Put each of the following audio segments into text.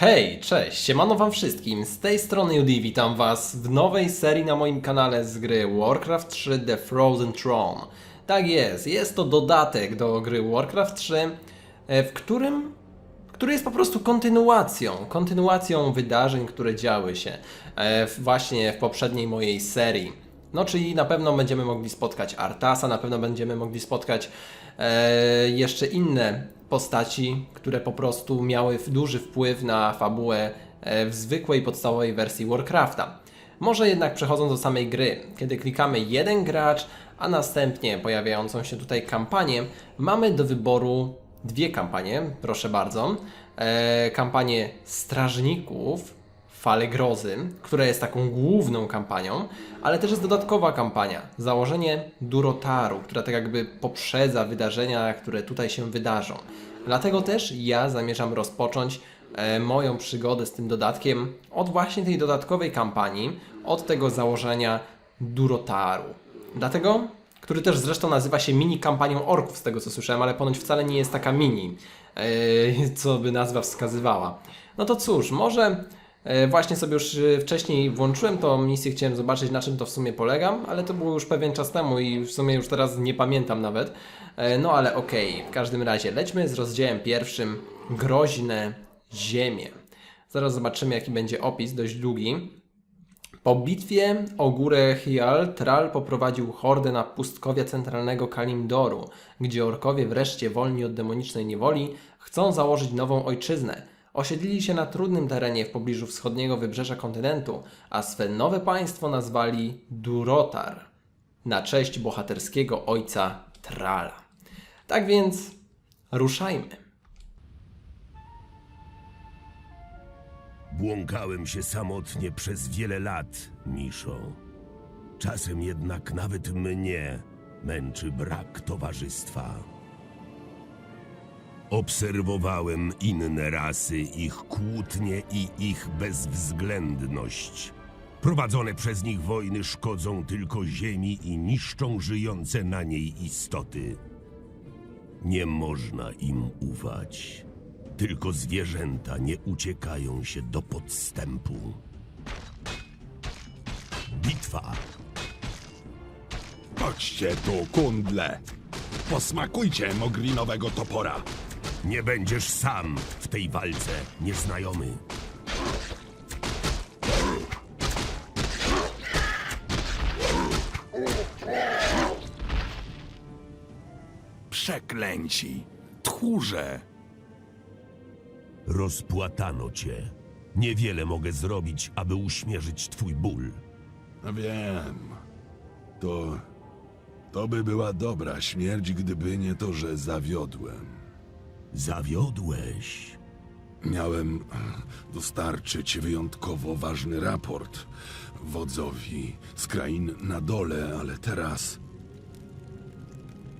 Hej, cześć, siemano wam wszystkim, z tej strony Judy, witam was w nowej serii na moim kanale z gry Warcraft 3 The Frozen Throne. Tak jest, jest to dodatek do gry Warcraft 3, e, w którym, który jest po prostu kontynuacją, kontynuacją wydarzeń, które działy się e, właśnie w poprzedniej mojej serii. No, czyli na pewno będziemy mogli spotkać Artasa, na pewno będziemy mogli spotkać e, jeszcze inne postaci, które po prostu miały duży wpływ na fabułę e, w zwykłej podstawowej wersji Warcrafta. Może jednak przechodząc do samej gry, kiedy klikamy jeden gracz, a następnie pojawiającą się tutaj kampanię, mamy do wyboru dwie kampanie, proszę bardzo. E, kampanię Strażników Fale Grozy, która jest taką główną kampanią, ale też jest dodatkowa kampania, założenie Durotaru, która tak jakby poprzedza wydarzenia, które tutaj się wydarzą. Dlatego też ja zamierzam rozpocząć e, moją przygodę z tym dodatkiem od właśnie tej dodatkowej kampanii, od tego założenia Durotaru. Dlatego, który też zresztą nazywa się mini kampanią orków, z tego co słyszałem, ale ponoć wcale nie jest taka mini, e, co by nazwa wskazywała. No to cóż, może właśnie sobie już e, wcześniej włączyłem tą misję, chciałem zobaczyć na czym to w sumie polegam, ale to było już pewien czas temu i w sumie już teraz nie pamiętam nawet. E, No ale okej, w każdym razie lećmy z rozdziałem pierwszym Groźne Ziemie. Zaraz zobaczymy jaki będzie opis, dość długi. Po bitwie o górę Hial, Tral poprowadził hordę na pustkowia centralnego Kalimdoru, gdzie orkowie wreszcie wolni od demonicznej niewoli chcą założyć nową ojczyznę. Osiedlili się na trudnym terenie w pobliżu wschodniego wybrzeża kontynentu, a swe nowe państwo nazwali Durotar, na cześć bohaterskiego ojca Trala. Tak więc ruszajmy. Błąkałem się samotnie przez wiele lat, Miszo. Czasem jednak nawet mnie męczy brak towarzystwa. Obserwowałem inne rasy, ich kłótnie i ich bezwzględność. Prowadzone przez nich wojny szkodzą tylko ziemi i niszczą żyjące na niej istoty. Nie można im ufać. Tylko zwierzęta nie uciekają się do podstępu. Bitwa. Chodźcie tu, kundle. Posmakujcie mogrinowego topora. Nie będziesz sam w tej walce, nieznajomy. Przeklęci. Tchórze. Rozpłatano cię. Niewiele mogę zrobić, aby uśmierzyć twój ból. No wiem. To... To by była dobra śmierć, gdyby nie to, że zawiodłem. Zawiodłeś. Miałem dostarczyć wyjątkowo ważny raport wodzowi z krain na dole, ale teraz...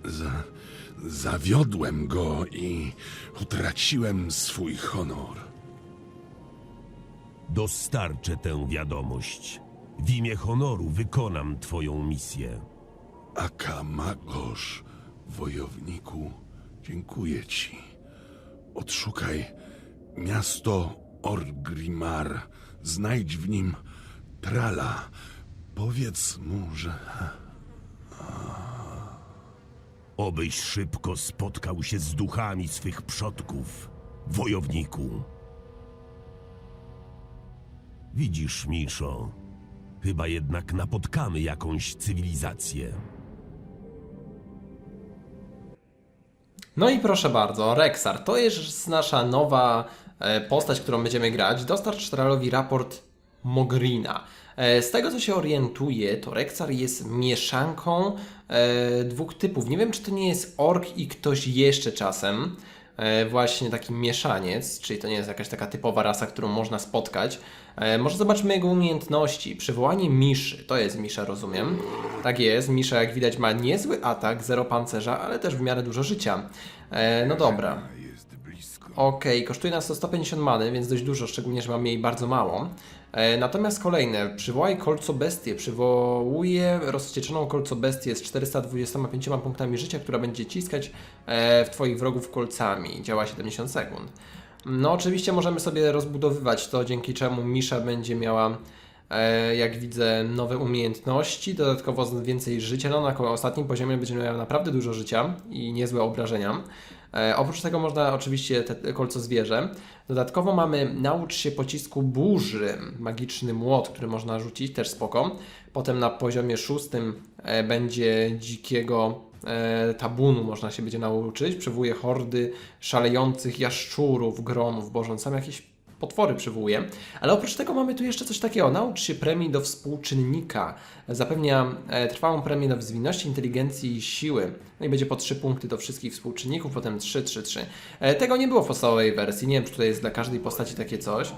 Za... Zawiodłem go i utraciłem swój honor. Dostarczę tę wiadomość. W imię honoru wykonam twoją misję. Akamagosz, wojowniku, dziękuję ci. Odszukaj miasto Orgrimmar. Znajdź w nim Trala. Powiedz mu, że... Obyś szybko spotkał się z duchami swych przodków, wojowniku. Widzisz, Miszo, chyba jednak napotkamy jakąś cywilizację. No i proszę bardzo, Rexar, to jest nasza nowa e, postać, którą będziemy grać. Dostarcz Tralowi raport Mogrina. E, Z tego co się orientuję, to Rexar jest mieszanką e, dwóch typów. Nie wiem, czy to nie jest ork i ktoś jeszcze czasem. E, Właśnie taki mieszaniec, czyli to nie jest jakaś taka typowa rasa, którą można spotkać. E, Może zobaczmy jego umiejętności. Przywołanie Miszy, to jest Misza, rozumiem. Tak jest, Misza jak widać ma niezły atak, zero pancerza, ale też w miarę dużo życia. E, No dobra. Okej, kosztuje nas to 150 many, więc dość dużo, szczególnie, że mam jej bardzo mało. E, natomiast kolejne, przywołaj kolco bestię. Przywołuje rozwścieczoną kolco bestię z 425 punktami życia, która będzie ciskać e, w Twoich wrogów kolcami. Działa 70 sekund. No, oczywiście możemy sobie rozbudowywać to, dzięki czemu Misza będzie miała, e, jak widzę, nowe umiejętności, dodatkowo więcej życia. No, na ostatnim poziomie będzie miała naprawdę dużo życia i niezłe obrażenia. E, oprócz tego można oczywiście te kolco zwierzę. Dodatkowo mamy naucz się pocisku burzy, magiczny młot, który można rzucić, też spoko. Potem na poziomie szóstym e, będzie dzikiego e, tabunu, można się będzie nauczyć. Przywołuje hordy szalejących jaszczurów, gronów, boże, on sam jakieś potwory przywołuje. Ale oprócz tego mamy tu jeszcze coś takiego. Naucz się premii do współczynnika. Zapewnia e, trwałą premię do zwinności, inteligencji i siły. No i będzie po 3 punkty do wszystkich współczynników, potem 3, 3, 3. E, tego nie było w podstawowej wersji. Nie wiem, czy tutaj jest dla każdej postaci takie coś.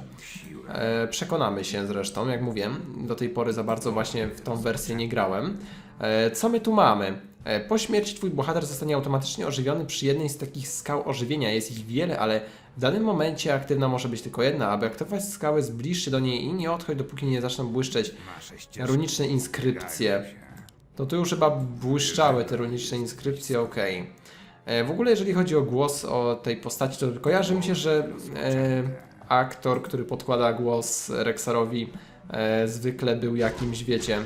E, przekonamy się zresztą, jak mówiłem. Do tej pory za bardzo właśnie w tą wersję nie grałem. E, co my tu mamy? Po śmierci twój bohater zostanie automatycznie ożywiony przy jednej z takich skał ożywienia. Jest ich wiele, ale w danym momencie aktywna może być tylko jedna. Aby aktywować skałę, zbliż się do niej i nie odchodź, dopóki nie zaczną błyszczeć runiczne inskrypcje. To tu już chyba błyszczały te runiczne inskrypcje, okej. E, W ogóle jeżeli chodzi o głos o tej postaci, to kojarzy mi się, że e, aktor, który podkłada głos Rexarowi e, zwykle był jakimś, wiecie,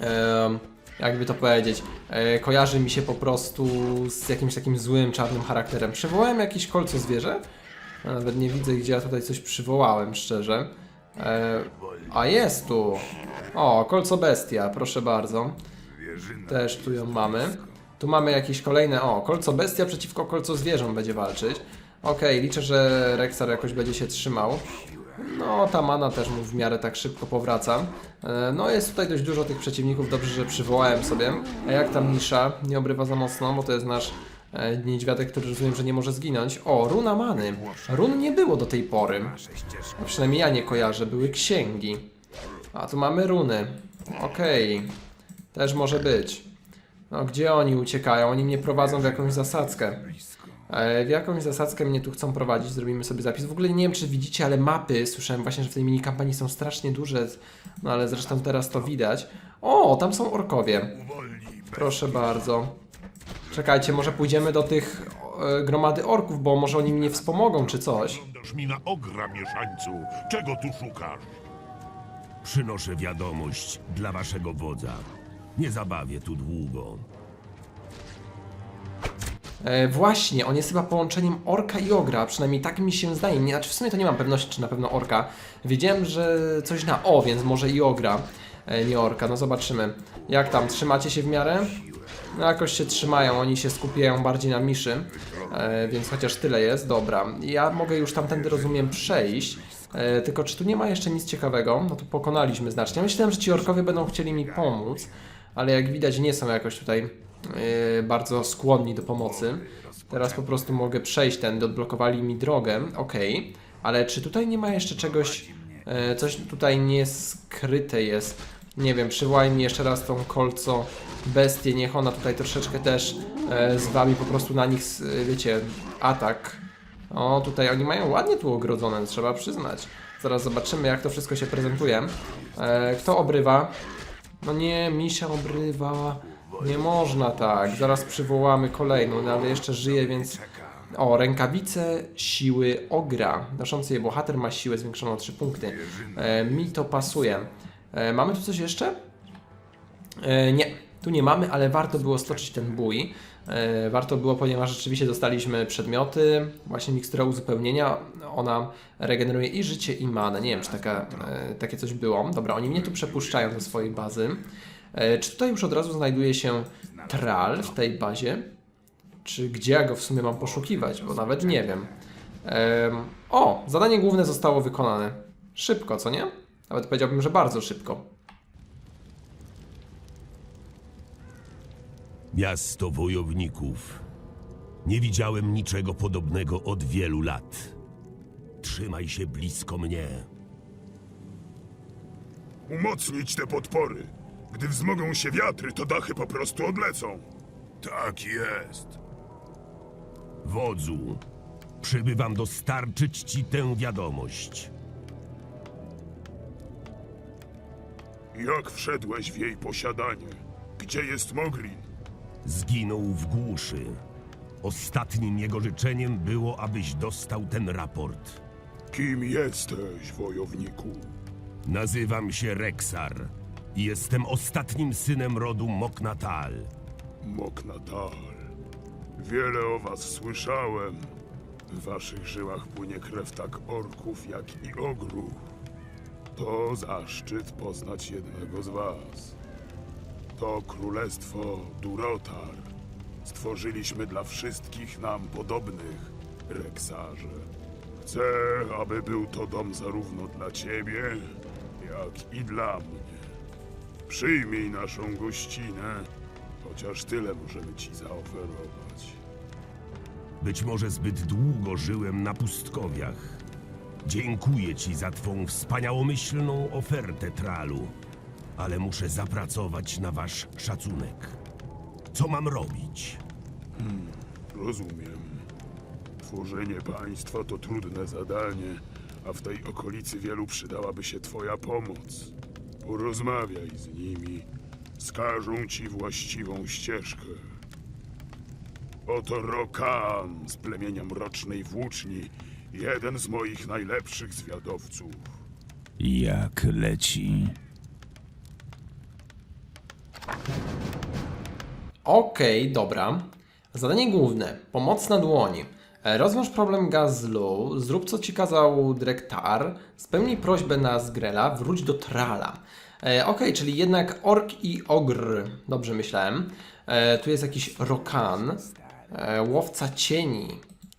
e, jakby to powiedzieć, e, kojarzy mi się po prostu z jakimś takim złym, czarnym charakterem. Przywołałem jakieś kolco zwierzę? Nawet nie widzę, gdzie ja tutaj coś przywołałem, szczerze. E, a jest tu. O, kolco bestia, proszę bardzo. Też tu ją mamy. Tu mamy jakieś kolejne. O, kolco bestia przeciwko kolco zwierzom będzie walczyć. Okej, liczę, że Rexar jakoś będzie się trzymał. No, ta mana też mu w miarę tak szybko powraca. E, No, jest tutaj dość dużo tych przeciwników, dobrze, że przywołałem sobie. A jak tam Nisza nie obrywa za mocno, bo to jest nasz e, niedźwiadek, który rozumiem, że nie może zginąć. O, runa many. Run nie było do tej pory. A przynajmniej ja nie kojarzę, były księgi. A tu mamy runy. Okej. Też może być. No, gdzie oni uciekają? Oni mnie prowadzą w jakąś zasadzkę. W jakąś zasadzkę mnie tu chcą prowadzić, zrobimy sobie zapis. W ogóle nie wiem, czy widzicie, ale mapy, słyszałem właśnie, że w tej mini kampanii są strasznie duże, no ale zresztą teraz to widać. O, tam są orkowie. Proszę bardzo. Czekajcie, może pójdziemy do tych e, gromady orków, bo może oni mnie wspomogą, czy coś. Dasz mi na ogra, mieszańcu. Czego tu szukasz? Przynoszę wiadomość dla waszego wodza. Nie zabawię tu długo. E, właśnie, on jest chyba połączeniem orka i ogra, przynajmniej tak mi się zdaje. Nie, znaczy w sumie to nie mam pewności, czy na pewno orka. Wiedziałem, że coś na o, więc może i ogra, e, nie orka. No zobaczymy. Jak tam, trzymacie się w miarę? No jakoś się trzymają, oni się skupiają bardziej na miszy, e, więc chociaż tyle jest, dobra. Ja mogę już tamtędy, rozumiem, przejść, tylko czy tu nie ma jeszcze nic ciekawego? No to pokonaliśmy znacznie. Myślałem, że ci orkowie będą chcieli mi pomóc, ale jak widać nie są jakoś tutaj bardzo skłonni do pomocy. Teraz po prostu mogę przejść tędy, odblokowali mi drogę, okej. Ale czy tutaj nie ma jeszcze czegoś, e, coś tutaj nieskryte jest? Nie wiem, przywołaj mi jeszcze raz tą kolco bestię, niech ona tutaj troszeczkę też e, z wami po prostu na nich, wiecie, atak. O, tutaj oni mają ładnie tu ogrodzone, trzeba przyznać. Zaraz zobaczymy, jak to wszystko się prezentuje. E, kto obrywa? No nie, misia obrywa. Nie można tak. Zaraz przywołamy kolejną, no ale jeszcze żyje, więc... O, rękawice siły ogra. Noszący je bohater ma siłę zwiększoną o 3 punkty. E, mi to pasuje. E, mamy tu coś jeszcze? E, nie, tu nie mamy, ale warto było stoczyć ten bój. E, warto było, ponieważ rzeczywiście dostaliśmy przedmioty, właśnie mikstura uzupełnienia. Ona regeneruje i życie, i manę. Nie wiem, czy taka, e, takie coś było. Dobra, oni mnie tu przepuszczają do swojej bazy. E, czy tutaj już od razu znajduje się tral w tej bazie? Czy gdzie ja go w sumie mam poszukiwać? Bo nawet nie wiem. Em, o, zadanie główne zostało wykonane. Szybko, co nie? Nawet powiedziałbym, że bardzo szybko. Miasto wojowników. Nie widziałem niczego podobnego od wielu lat. Trzymaj się blisko mnie. Umocnić te podpory. Gdy wzmogą się wiatry, to dachy po prostu odlecą. Tak jest. Wodzu, przybywam dostarczyć ci tę wiadomość. Jak wszedłeś w jej posiadanie? Gdzie jest Moglin? Zginął w głuszy. Ostatnim jego życzeniem było, abyś dostał ten raport. Kim jesteś, wojowniku? Nazywam się Rexar jestem ostatnim synem rodu Moknatal. Moknatal. Wiele o was słyszałem. W waszych żyłach płynie krew tak orków, jak i ogrów. To zaszczyt poznać jednego z was. To królestwo Durotar. Stworzyliśmy dla wszystkich nam podobnych, Reksarze. Chcę, aby był to dom zarówno dla ciebie, jak i dla mnie. Przyjmij naszą gościnę, chociaż tyle możemy ci zaoferować. Być może zbyt długo żyłem na pustkowiach. Dziękuję ci za twą wspaniałomyślną ofertę, Tralu, ale muszę zapracować na wasz szacunek. Co mam robić? Rozumiem. Tworzenie państwa to trudne zadanie, a w tej okolicy wielu przydałaby się twoja pomoc. Porozmawiaj z nimi, wskażą ci właściwą ścieżkę. Oto Rokan z plemienia Mrocznej Włóczni, jeden z moich najlepszych zwiadowców. Jak leci? Okej, dobra. Zadanie główne. Pomocna dłoń. E, Rozwiąż problem Gazlu, zrób co ci kazał Drektar, spełnij prośbę na Zgrela, wróć do Trala. E, Okej, czyli jednak ork i ogr. Dobrze myślałem. E, tu jest jakiś Rokan, e, łowca cieni.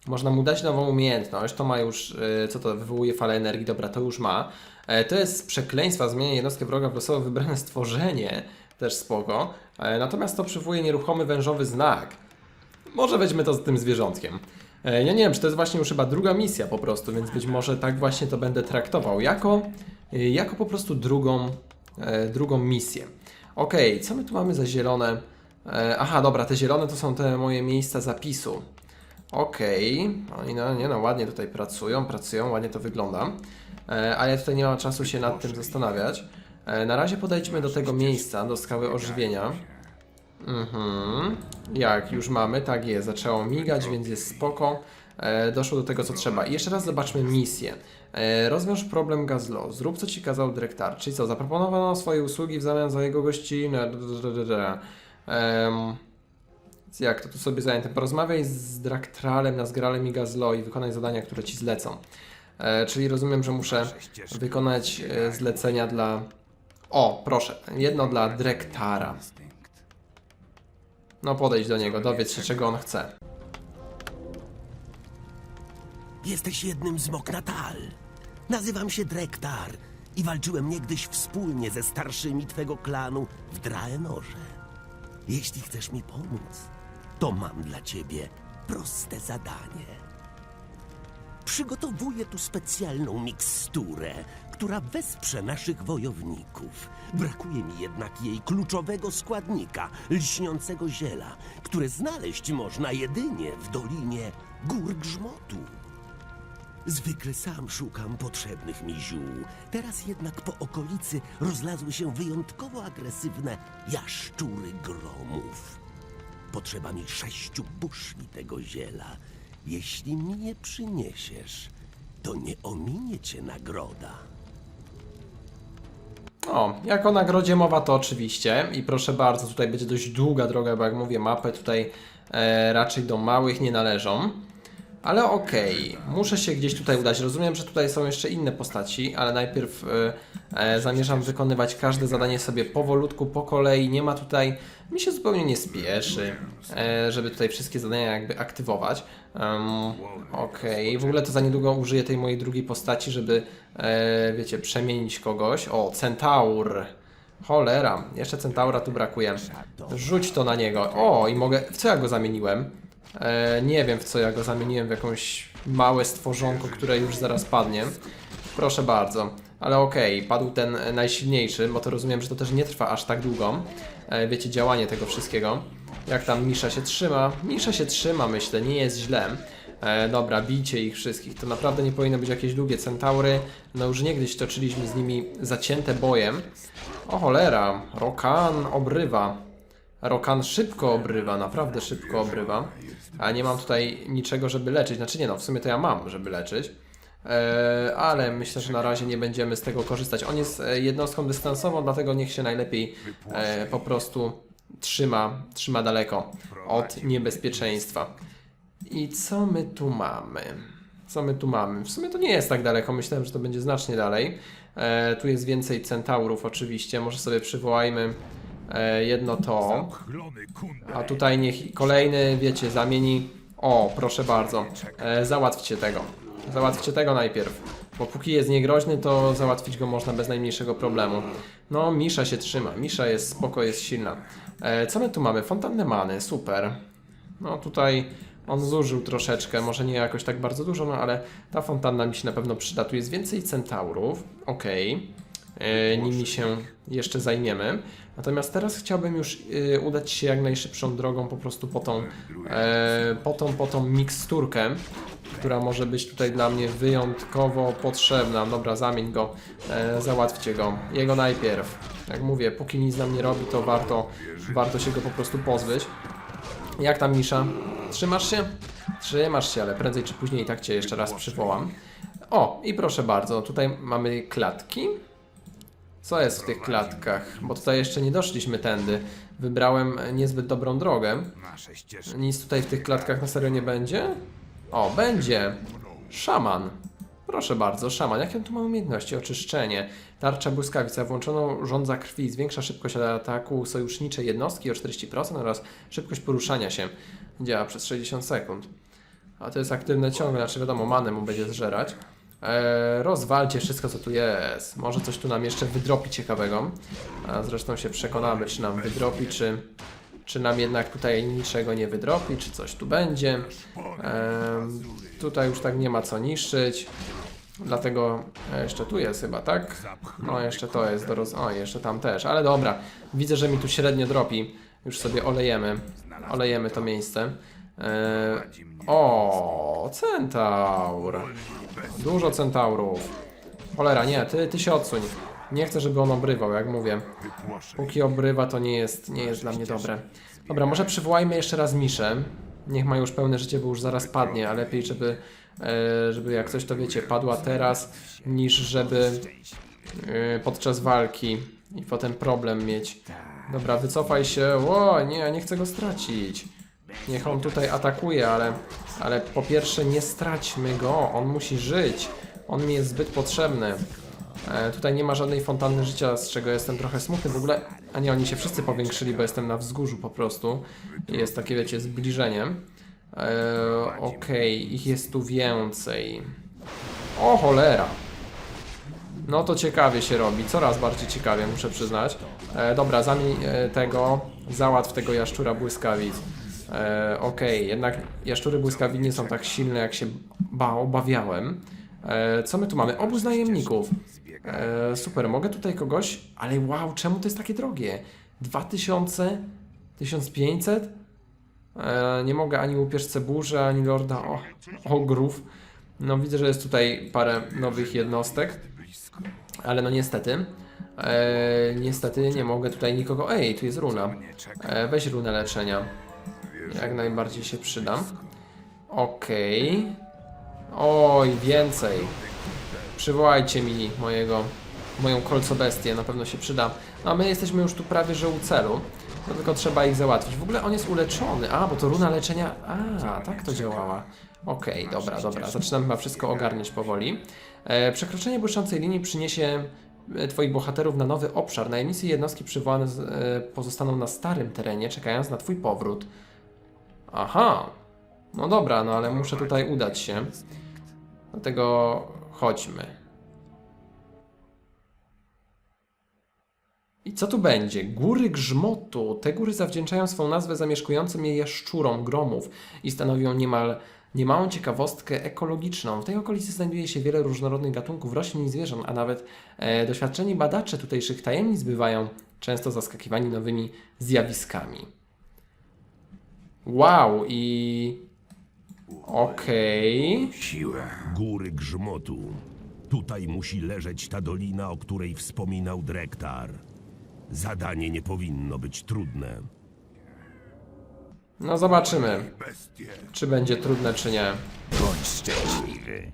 Można mu dać nową umiejętność, to ma już, e, co to, wywołuje falę energii, dobra, to już ma. E, to jest z przekleństwa, zmienia jednostkę wroga w losowo wybrane stworzenie, też spoko. E, natomiast to przywołuje nieruchomy wężowy znak. Może weźmy to z tym zwierzątkiem. E, Ja nie wiem, czy to jest właśnie już chyba druga misja po prostu, więc być może tak właśnie to będę traktował. Jako, e, jako po prostu drugą, e, drugą misję. Okej, co my tu mamy za zielone? Aha, dobra, te zielone to są te moje miejsca zapisu. Okej, oni no, nie no, ładnie tutaj pracują, pracują, ładnie to wygląda. Ale tutaj nie ma czasu się nad tym zastanawiać. Na razie podejdźmy do tego miejsca, do skały ożywienia. Mhm. Jak już mamy, tak jest, zaczęło migać, więc jest spoko. E, doszło do tego, co trzeba. I jeszcze raz zobaczmy misję. E, rozwiąż problem Gazlo. Zrób, co ci kazał dyrektor. Czyli co, zaproponowano swoje usługi w zamian za jego gościnę. Więc jak to tu sobie zajęte? Porozmawiaj z Draktralem, Nazgralem i Gazlo i wykonaj zadania, które ci zlecą. E, czyli rozumiem, że muszę wykonać e, zlecenia dla... O, proszę, jedno dla Drektara. No podejdź do niego, dowiedz się czego on chce. Jesteś jednym z Moknatal. Nazywam się Drektar i walczyłem niegdyś wspólnie ze starszymi twego klanu w Draenorze. Jeśli chcesz mi pomóc, to mam dla ciebie proste zadanie. Przygotowuję tu specjalną miksturę, która wesprze naszych wojowników. Brakuje mi jednak jej kluczowego składnika, lśniącego ziela, które znaleźć można jedynie w Dolinie Gór Grzmotu. Zwykle sam szukam potrzebnych mi ziół. Teraz jednak po okolicy rozlazły się wyjątkowo agresywne jaszczury gromów. Potrzeba mi sześciu buszli tego ziela. Jeśli mi je przyniesiesz, to nie ominie cię nagroda. O, jak o nagrodzie mowa to oczywiście i proszę bardzo, tutaj będzie dość długa droga, bo jak mówię, mapy tutaj e, raczej do małych nie należą. Ale okej, muszę się gdzieś tutaj udać. Rozumiem, że tutaj są jeszcze inne postaci, ale najpierw e, e, zamierzam wykonywać każde zadanie sobie powolutku, po kolei. Nie ma tutaj, mi się zupełnie nie spieszy, e, żeby tutaj wszystkie zadania jakby aktywować. Um, okej, w ogóle to za niedługo użyję tej mojej drugiej postaci, żeby, e, wiecie, przemienić kogoś. O, Centaur. Cholera, jeszcze Centaura tu brakuje. Rzuć to na niego. O, i mogę. W co ja go zamieniłem? E, nie wiem w co ja go zamieniłem, w jakąś małe stworzonko, które już zaraz padnie. Proszę bardzo. Ale okej, padł ten najsilniejszy, bo to rozumiem, że to też nie trwa aż tak długo. E, wiecie, działanie tego wszystkiego. Jak tam Misza się trzyma? Misza się trzyma, myślę, nie jest źle. E, dobra, bijcie ich wszystkich. To naprawdę nie powinno być jakieś długie centaury. No już niegdyś toczyliśmy z nimi zacięte bojem. O cholera, Rokan obrywa. Rokan szybko obrywa, naprawdę szybko obrywa. A nie mam tutaj niczego, żeby leczyć. Znaczy nie no, w sumie to ja mam, żeby leczyć. E, ale myślę, że na razie nie będziemy z tego korzystać. On jest e, jednostką dystansową, dlatego niech się najlepiej e, po prostu trzyma, trzyma daleko od niebezpieczeństwa. I co my tu mamy? Co my tu mamy? W sumie to nie jest tak daleko, myślałem, że to będzie znacznie dalej. E, tu jest więcej centaurów oczywiście, może sobie przywołajmy e, jedno to. A tutaj niech kolejny, wiecie, zamieni... O, proszę bardzo, e, załatwcie tego. Załatwcie tego najpierw. Bo póki jest niegroźny, to załatwić go można bez najmniejszego problemu. No, Misza się trzyma. Misza jest spoko, jest silna. E, co my tu mamy? Fontannę many, super. No tutaj on zużył troszeczkę, może nie jakoś tak bardzo dużo, no ale ta fontanna mi się na pewno przyda. Tu jest więcej centaurów, okej. E, Nimi się jeszcze zajmiemy. Natomiast teraz chciałbym już e, udać się jak najszybszą drogą po prostu po tą, e, po tą, po tą miksturkę, która może być tutaj dla mnie wyjątkowo potrzebna. Dobra, zamień go, e, załatwcie go. Jego najpierw. Jak mówię, póki nic nam nie robi, to warto, warto się go po prostu pozbyć. Jak tam Misza? Trzymasz się? Trzymasz się, ale prędzej czy później i tak cię jeszcze raz przywołam. O, i proszę bardzo, tutaj mamy klatki. Co jest w tych klatkach? Bo tutaj jeszcze nie doszliśmy tędy. Wybrałem niezbyt dobrą drogę. Nic tutaj w tych klatkach na serio nie będzie? O, będzie! Szaman. Proszę bardzo, szaman. Jakie tu ma umiejętności? Oczyszczenie. Tarcza błyskawica. Włączono żądza krwi. Zwiększa szybkość ataku sojuszniczej jednostki o 40% oraz szybkość poruszania się. Działa przez 60 sekund. A to jest aktywne ciągle, znaczy wiadomo, manę mu będzie zżerać. Eee, rozwalcie wszystko, co tu jest. Może coś tu nam jeszcze wydropi ciekawego. Zresztą się przekonamy, czy nam wydropi, czy, czy nam jednak tutaj niczego nie wydropi, czy coś tu będzie. Em, tutaj już tak nie ma co niszczyć. Dlatego e, jeszcze tu jest chyba, tak? No jeszcze to jest do roz... O, jeszcze tam też, ale dobra. Widzę, że mi tu średnio dropi. Już sobie olejemy. Olejemy to miejsce. E, o, centaur. Dużo centaurów. Cholera, nie, ty, ty się odsuń. Nie chcę, żeby on obrywał, jak mówię. Póki obrywa, to nie jest, nie jest dla mnie dobre. Dobra, może przywołajmy jeszcze raz Miszę. Niech ma już pełne życie, bo już zaraz padnie, a lepiej, żeby, e, żeby jak coś to wiecie, padła teraz, niż żeby e, podczas walki i potem problem mieć. Dobra, wycofaj się. Ło, nie, ja nie chcę go stracić. Niech on tutaj atakuje, ale, ale po pierwsze nie straćmy go, on musi żyć. On mi jest zbyt potrzebny. E, tutaj nie ma żadnej fontanny życia, z czego jestem trochę smutny. W ogóle, a nie, oni się wszyscy powiększyli, bo jestem na wzgórzu po prostu. Jest takie, wiecie, zbliżenie. E, Okej, ich jest tu więcej. O cholera! No to ciekawie się robi, coraz bardziej ciekawie, muszę przyznać. E, dobra, zamień e, tego, załatw tego jaszczura błyskawic. E, Okej, jednak jaszczury błyskawic nie są tak silne, jak się ba obawiałem. E, co my tu mamy? Obóz najemników. E, super, mogę tutaj kogoś, ale wow, czemu to jest takie drogie? 2000? 1500? E, nie mogę ani upierzce burzy, ani lorda o, ogrów. No widzę, że jest tutaj parę nowych jednostek. Ale no niestety. E, niestety nie mogę tutaj nikogo. Ej, tu jest runa. E, weź runę leczenia. Jak najbardziej się przydam. Okej. Oj, więcej. Przywołajcie mi mojego, moją kolcobestię, na pewno się przyda. A my jesteśmy już tu prawie, że u celu. No tylko trzeba ich załatwić. W ogóle on jest uleczony. A, bo to runa leczenia. A, tak to działała. Okej, dobra, dobra. Zaczynam chyba wszystko ogarniać powoli. E, przekroczenie błyszczącej linii przyniesie e, Twoich bohaterów na nowy obszar. Najemnicy jednostki przywołane z, e, pozostaną na starym terenie, czekając na Twój powrót. Aha. No dobra, no ale muszę tutaj udać się. Dlatego chodźmy. I co tu będzie? Góry Grzmotu. Te góry zawdzięczają swą nazwę zamieszkującym je jaszczurom gromów i stanowią niemal niemałą ciekawostkę ekologiczną. W tej okolicy znajduje się wiele różnorodnych gatunków roślin i zwierząt, a nawet e, doświadczeni badacze tutejszych tajemnic bywają często zaskakiwani nowymi zjawiskami. Wow, i... Okej... Góry Grzmotu. Tutaj musi leżeć ta dolina, o której wspominał Drektar. Zadanie nie powinno być trudne. No zobaczymy, czy będzie trudne, czy nie. Bądź szczęśliwy.